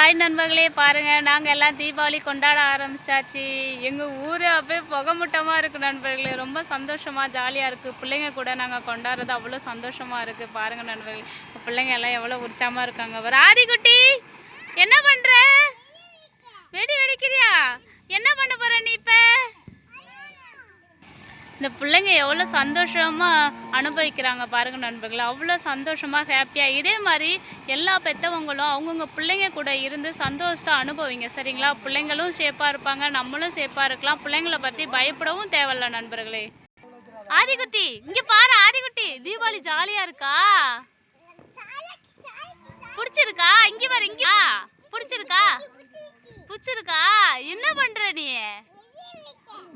Hi நண்பர்களே பாருங்கள் நாங்கள் எல்லாம் தீபாவளி கொண்டாட ஆரம்பித்தாச்சு எங்கள் ஊரே அப்படியே புகமுட்டமாக இருக்குது நண்பர்களே. ரொம்ப சந்தோஷமாக ஜாலியாக இருக்குது பிள்ளைங்க கூட நாங்கள் கொண்டாடுறது அவ்வளோ சந்தோஷமாக இருக்குது பாருங்கள் நண்பர்களே பிள்ளைங்க எல்லாம் எவ்வளோ உற்சாகமாக இருக்காங்க. ஒரு ஆதிக்குட்டி என்ன பண்ணுற வெடி வெடிக்கிறியா என்ன பண்ண போற நீ இப்போ இந்த பிள்ளைங்க எவ்வளோ சந்தோஷமாக அனுபவிக்கிறாங்க பாருங்க நண்பர்களே. அவ்வளோ சந்தோஷமாக ஹாப்பியாக இதே மாதிரி எல்லா பெற்றவங்களும் அவங்கவுங்க பிள்ளைங்க கூட இருந்து சந்தோஷத்தை அனுபவிங்க சரிங்களா? பிள்ளைங்களும் சேஃபாக இருப்பாங்க நம்மளும் சேஃபாக இருக்கலாம். பிள்ளைங்கள பற்றி பயப்படவும் தேவையில்ல நண்பர்களே. ஆதிகுட்டி இங்கே பாரு ஆதிகுட்டி. தீபாவளி ஜாலியாக இருக்கா? பிடிச்சிருக்கா? இங்கே பாரு இங்கே பிடிச்சிருக்கா? பிடிச்சிருக்கா? என்ன பண்ணுற நீ?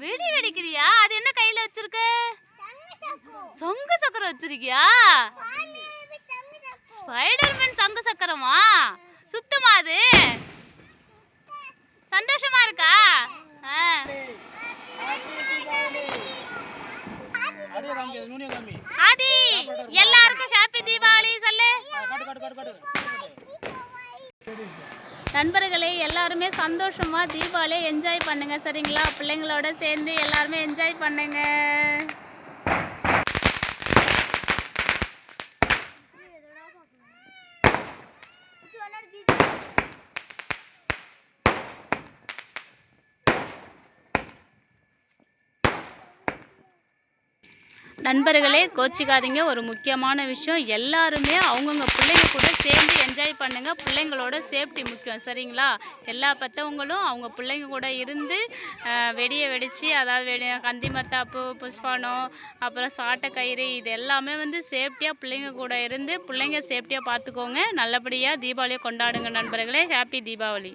வெடி வெடிக்கிறியா அது என்ன கையில வச்சிருக்க சங்கு சக்கரம் வச்சிருக்கியா? ஸ்பைடர்மேன் சங்கு சக்கரமா சுத்தமா அது? சந்தோஷமா இருக்கா? ஆதி எல்லாருக்கும் ஹாப்பி தீபாவளி சொல்லு. நண்பர்களே எல்லாருமே சந்தோஷமா தீபாவளியை என்ஜாய் பண்ணுங்க சரிங்களா? பிள்ளைங்களோட சேர்ந்து எல்லாருமே என்ஜாய் பண்ணுங்க. நண்பர்களே கோச்சிக்காதீங்க. ஒரு முக்கியமான விஷயம் எல்லாருமே அவங்கவுங்க பிள்ளைங்க கூட சேர்ந்து என்ஜாய் பண்ணுங்கள் பிள்ளைங்களோட சேஃப்டி முக்கியம் சரிங்களா? எல்லா பெற்றவங்களும் அவங்க பிள்ளைங்க கூட இருந்து வெடியை வெடித்து அதாவது வெடி கந்தி மத்தாப்பு புஷ்பானம் அப்புறம் சாட்டை கயிறு இது எல்லாமே வந்து சேஃப்டியாக பிள்ளைங்க கூட இருந்து பிள்ளைங்க சேஃப்டியாக பார்த்துக்கோங்க நல்லபடியாக தீபாவளியை கொண்டாடுங்க நண்பர்களே. ஹாப்பி தீபாவளி.